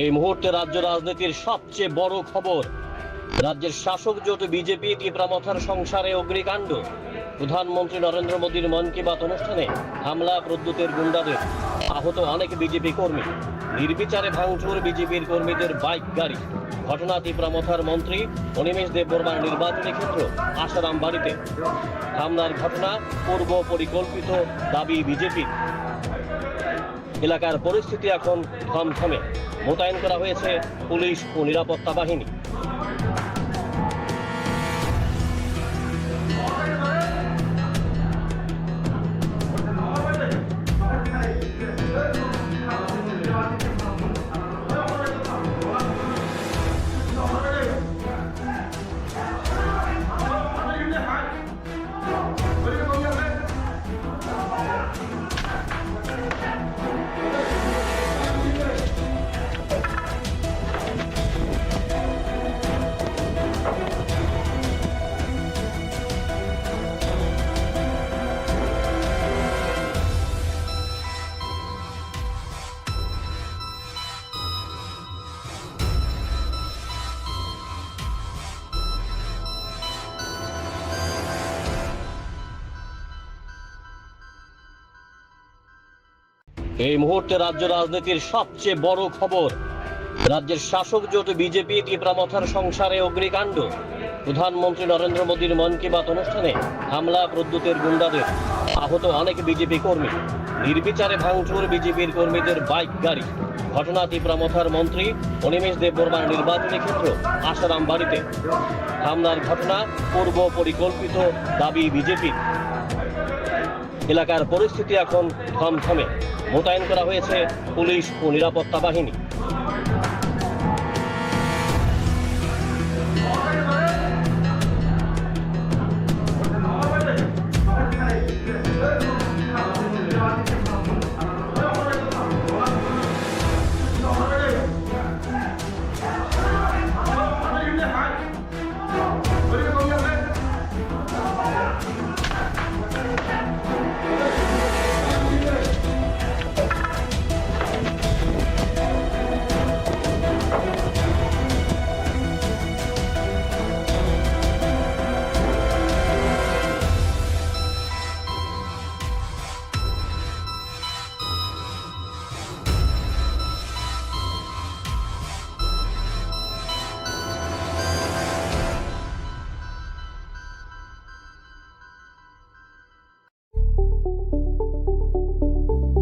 এই মুহূর্তে রাজ্য রাজনীতির সবচেয়ে বড় খবর। রাজ্যের শাসক জোট বিজেপি টিপ্রামথার সংসারে অগ্নিকাণ্ড। প্রধানমন্ত্রী নরেন্দ্র মোদীর মন কি বাত অনুষ্ঠানে হামলা, প্রদ্যুতের গুন্ডাদের। আহত অনেক বিজেপি কর্মী। নির্বিচারে ভাঙচুর বিজেপির কর্মীদের বাইক গাড়ি। ঘটনা তীব্রামথার মন্ত্রী অনিমেষ দেববর্মার নির্বাচনী ক্ষেত্র আসারাম বাড়িতে। হামলার ঘটনা পূর্ব পরিকল্পিত দাবি বিজেপি। এলাকার পরিস্থিতি এখন থমথমে। মোতায়েন করা হয়েছে পুলিশ ও নিরাপত্তা বাহিনী। এই মুহূর্তে রাজ্য রাজনীতির সবচেয়ে বড় খবর। রাজ্যের শাসক জোট বিজেপি তীব্রামথার সংসারে অগ্নিকাণ্ড। প্রধানমন্ত্রী নরেন্দ্র মোদীর মন কি বাত অনুষ্ঠানে হামলা, প্রদ্যুতের গুন্ডাদের। আহত অনেক বিজেপি কর্মী। নির্বিচারে ভাঙচুর বিজেপির কর্মীদের বাইক, গাড়ি। ঘটনা তীব্রামথার মন্ত্রী অনিমেষ দেববর্মার নির্বাচনী ক্ষেত্র আসারাম বাড়িতে। হামলার ঘটনা পূর্ব পরিকল্পিত দাবি বিজেপির এলাকার পরিস্থিতি এখন থমথমে মোতায়েন করা হয়েছে পুলিশ ও নিরাপত্তা বাহিনী।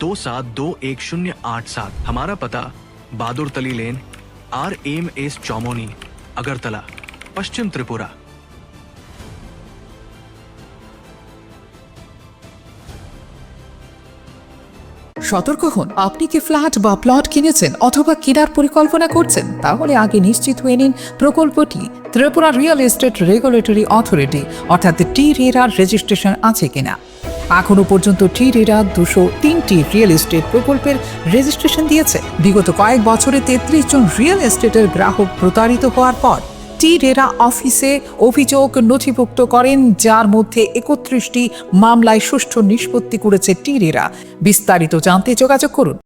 दो सात दो एक शून्य आठ सात हमारा पता Bahadur Tali lane R M S Chaumohani Agartala पश्चिम त्रिपुरा সতর্ক হন আপনি কি ফ্ল্যাট বা প্লট কিনেছেন অথবা কেনার পরিকল্পনা করছেন তাহলে আগে নিশ্চিত হয়ে নিন প্রকল্পটি Tripura real estate regulatory authority অর্থাৎ টি রেরার রেজিস্ট্রেশন আছে কিনা এখনও পর্যন্ত টিরেরা দুশো তিনটি রিয়েল এস্টেট প্রকল্পের রেজিস্ট্রেশন দিয়েছে। বিগত কয়েক বছরে তেত্রিশ জন রিয়েল এস্টেটের গ্রাহক প্রতারিত হওয়ার পর টি রেরা অফিসে অভিযোগ নথিভুক্ত করেন, যার মধ্যে একত্রিশটি মামলায় সুষ্ঠু নিষ্পত্তি করেছে টি রেরা বিস্তারিত জানতে যোগাযোগ করুন।